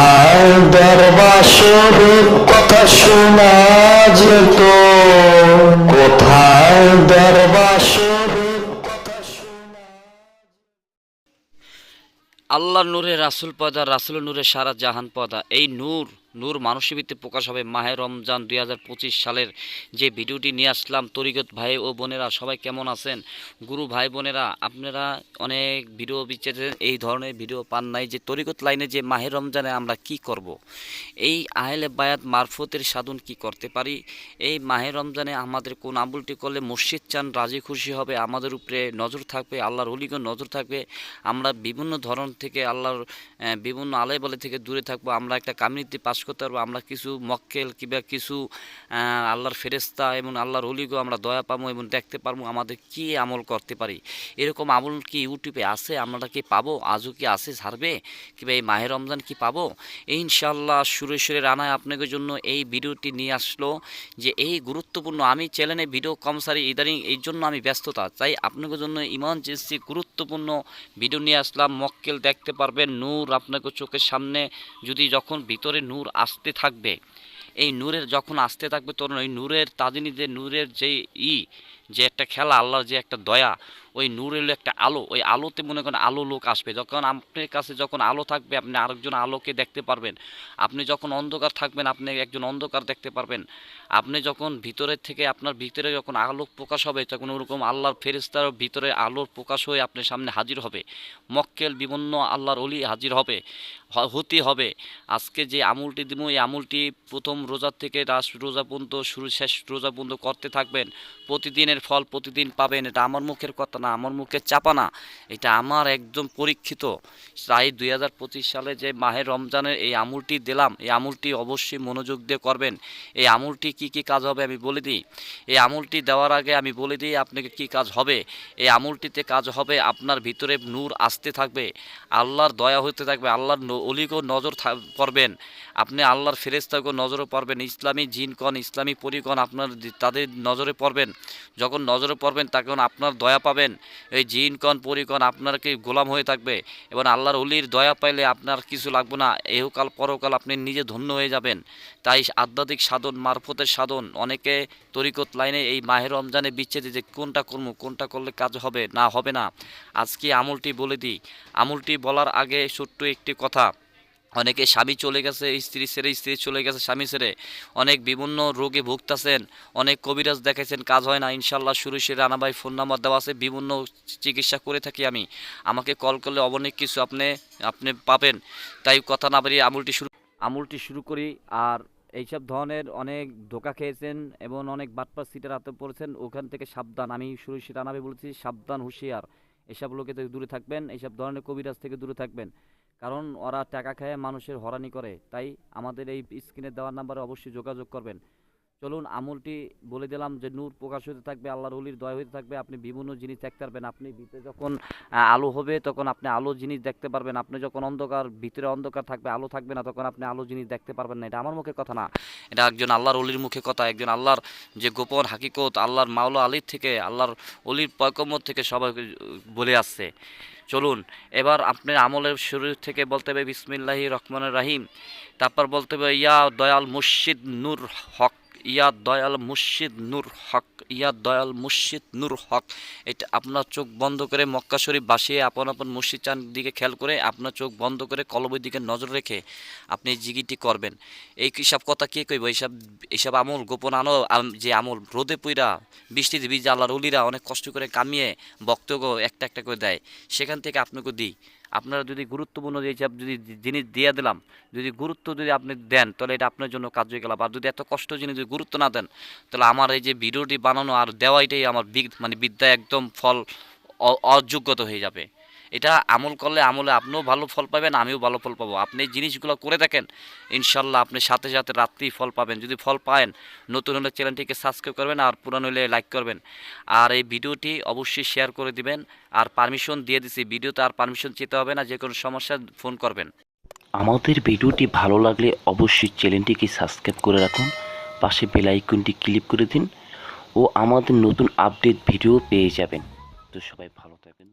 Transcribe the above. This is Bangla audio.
কোথায় দরবাসরের কথা শোনা যেত। কোথায় দরবাসরের কথা শোনা আল্লাহ নূরে রাসুল পদা, রাসুল নূরে সারা জাহান পদা, এই নূর নূর মানুষের ভিত্তিতে প্রকাশ হবে মাহে রমজান দুই হাজার পঁচিশ সালের যে ভিডিওটি নিয়ে আসলাম। তরিগত ভাই ও বোনেরা, সবাই কেমন আছেন? গুরু ভাই বোনেরা, আপনারা অনেক ভিডিও বিচ্ছেদে এই ধরনের ভিডিও পান নাই যে তরিগত লাইনে যে মাহে রমজানে আমরা কি করব। এই আহলে বায়াত মারফতের সাধন কি করতে পারি? এই মাহে রমজানে আমাদের কোন আমলটি করলে মসজিদ চান, রাজি খুশি হবে, আমাদের উপরে নজর থাকবে, আল্লাহর অলিগণ নজর থাকবে। আমরা বিভিন্ন ধরন থেকে আল্লাহর বিভিন্ন আলাই বলে থেকে দূরে থাকব, আমরা একটা কমিউনিটি পাস করতে পারব। আমরা কিছু মক্কেল কিংবা কিছু আল্লাহর ফেরেস্তা এবং আল্লাহর অলিগো আমরা দয়া পাবো এবং দেখতে পারব আমাদের কি আমল করতে পারি। এরকম আমল কি ইউটিউবে আছে? আমরা কি পাবো? আজও কি আছে? ছাড়বে? কিংবা এই মাহের রমজান কি পাবো? ইনশাল্লাহ সুরে সুরে রানায় আপনাদের জন্য এই ভিডিওটি নিয়ে আসলো যে এই গুরুত্বপূর্ণ আমি চ্যানেলে ভিডিও কম সারি, ইদানিং এই জন্য আমি ব্যস্ততা। তাই আপনাদের জন্য ইমার্জেন্সি গুরুত্বপূর্ণ ভিডিও নিয়ে আসলাম। মক্কেল দেখতে পারবেন, নূর আপনাকে চোখের সামনে। যদি যখন ভিতরে নূর আসতে থাকবে। এই নূরের যখন আসতে থাকবে তখন ওই নূরের তাদিনীদের নূরের যে ই যে একটা খেলা, আল্লাহর যে একটা দয়া, ওই নূর এলো একটা আলো। ওই আলোতে মনে করেন আলো লোক আসবে। যখন আপনার কাছে যখন আলো থাকবে, আপনি আরেকজন আলোকে দেখতে পারবেন। আপনি যখন অন্ধকার থাকবেন, আপনি একজন অন্ধকার দেখতে পারবেন। আপনি যখন ভিতরের থেকে, আপনার ভিতরে যখন আলোক প্রকাশ হবে, তখন ওরকম আল্লাহর ফেরিস্তার ভিতরে আলোর প্রকাশ হয়ে আপনার সামনে হাজির হবে। মক্কেল বিভিন্ন আল্লাহর অলি হাজির হবে হতে হবে। আজকে যে আমুলটি দিব এই আমুলটি প্রথম রোজার থেকে রাস রোজা পর্যন্ত, শুরু, শেষ রোজা পর্যন্ত করতে থাকবেন। প্রতিদিনের ফল প্রতিদিন পাবেন, এটা আমার মুখের কথা না, আমার মুখের চাপা না, এটা আমার একদম পরীক্ষিত। তাই দুই হাজার পঁচিশ সালে যে মাহের রমজানের এই আমুলটি দিলাম, এই আমুলটি অবশ্যই মনোযোগ দিয়ে করবেন। এই আমুলটি কি কি কাজ হবে আমি বলে দিই। এই আমুলটি দেওয়ার আগে আমি বলে দিই আপনাকে কি কাজ হবে। এই আমুলটিতে কাজ হবে আপনার ভিতরে নূর আসতে থাকবে, আল্লাহর দয়া হতে থাকবে, আল্লাহর অলিগো নজর পড়বেন, আপনি আল্লাহর ফেরেস্তাগো নজরে পড়বেন, ইসলামী জিনকণ ইসলামী পরিগণ আপনার তাদের নজরে পড়বেন। যখন নজরে পড়বেন, তখন আপনার দয়া পাবেন। এই জিনকণ পরিকণ আপনারকে গোলাম হয়ে থাকবে এবং আল্লাহর অলির দয়া পাইলে আপনার কিছু লাগবে না। এহকাল, পরকাল আপনি নিজে ধন্য হয়ে যাবেন। তাই আধ্যাত্মিক সাধন, মারফতের সাধন, অনেকে তরিকত লাইনে এই মাহের রমজানে বিচ্ছেদে যে কোনটা কর্ম কোনটা করলে কাজ হবে না হবে না। আজকে আমলটি বলে দিই। আমলটি বলার আগে ছোট্ট একটি কথা। অনেকে স্বামী চলে গেছে, স্ত্রী ছেড়ে, স্ত্রী চলে গেছে, স্বামী ছেড়ে। অনেক বিভিন্ন রোগে ভুগতেছেন, অনেক কবিরাজ দেখেছেন কাজ হয় না ইনশাল্লাহ শুরু সে রানাবাই ফোন নাম্বার দেওয়া আছে, বিভিন্ন চিকিৎসা করে থাকি আমি। আমাকে কল করলে অনেক কিছু আপনি আপনি পাবেন। তাই কথা না বাড়িয়ে আমুলটি শুরু আমুলটি শুরু করি, আর এইসব ধরনের অনেক ধোকা খেয়েছেন এবং অনেক বাটপার সিটের হাতে পড়েছেন, ওখান থেকে সাবধান। আমি শুরু সে রানাবে বলেছি, সাবধান, হুঁশিয়ার। এসব লোকে থেকে দূরে থাকবেন এইসব ধরনের কবিরাজ থেকে দূরে থাকবেন। কারণ ওরা টাকা খেয়ে মানুষের হরানি করে। তাই আমাদের এই স্ক্রিনে দেওয়ার নাম্বারে অবশ্যই যোগাযোগ করবেন। চলুন, আমলটি বলে দিলাম যে নূর প্রকাশ হতে থাকবে, আল্লাহর অলির দয়া হতে থাকবে। আপনি বিভিন্ন জিনিস দেখতে পারবেন। আপনি ভিতরে যখন আলো হবে, তখন আপনি আলো জিনিস দেখতে পারবেন। আপনি যখন অন্ধকার, ভিতরে অন্ধকার থাকবে, আলো থাকবে না, তখন আপনি আলো জিনিস দেখতে পারবেন না। এটা আমার মুখে কথা না। এটা একজন আল্লাহর অলির মুখে কথা। একজন আল্লাহর যে গোপন হাকিকত, আল্লাহর মাওলা আলীর থেকে, আল্লাহর অলির পয়কমত থেকে সবাই বলে আসছে। চলুন, এবার আপনি আমলের শুরু থেকে বলতে হবে বিসমিল্লাহি রহমানের রাহিম। তারপর বলতে হবে, ইয়া দয়াল মুর্শিদ নূর হক। ইয়া দয়াল মুর্শিদ নূর হক, ইয়া দয়াল মুর্শিদ নূর হক। এটা আপনার চোখ বন্ধ করে মক্কা শরীফ বাসিয়ে আপন আপন মুর্শিদ চান দিকে খেয়াল করে আপনার চোখ বন্ধ করে কলবের দিকে নজর রেখে আপনি জিগিটি করবেন। এই সব কথা কে কইব? এইসব এইসব আমল, গোপন আনো যে আমল, রোদে পুইরা বৃষ্টিতে ভিজে আল্লাহর অলিরা অনেক কষ্ট করে কামিয়ে বক্তব্য একটা একটা করে দেয়, সেখান থেকে আপনাকে দিই। আপনারা যদি গুরুত্বপূর্ণ যেসব যদি জিনিস দিয়ে দিলাম, যদি গুরুত্ব যদি আপনি দেন, তাহলে এটা আপনার জন্য কার্যকলাপ। আর যদি এত কষ্ট জিনিস যদি গুরুত্ব না দেন, তাহলে আমার এই যে ভিডিওটি বানানো আর দেওয়াইটাই আমার মানে বিদ্যা একদম ফল অযোগ্যতা হয়ে যাবে। এটা আমল করলে আমলে আপনিও ভালো ফল পাবেন, আমিও ভালো ফল পাবো। আপনি জিনিসগুলো করে দেখেন, ইনশাল্লাহ আপনি সাথে সাথে রাত্রেই ফল পাবেন। যদি ফল পায়েন, নতুন হলে চ্যানেলটিকে সাবস্ক্রাইব করবেন আর পুরানো হলে লাইক করবেন। আর এই ভিডিওটি অবশ্যই শেয়ার করে দিবেন, আর পারমিশন দিয়ে দিছি, ভিডিওতে আর পারমিশন চেতে হবে না, যে কোনো সমস্যা ফোন করবেন। আমাদের ভিডিওটি ভালো লাগলে অবশ্যই চ্যানেলটিকে সাবস্ক্রাইব করে রাখুন। পাশে বেল আইকনটি ক্লিক করে দিন ও আমাদের নতুন আপডেট ভিডিও পেয়ে যাবেন। তো সবাই ভালো থাকবেন।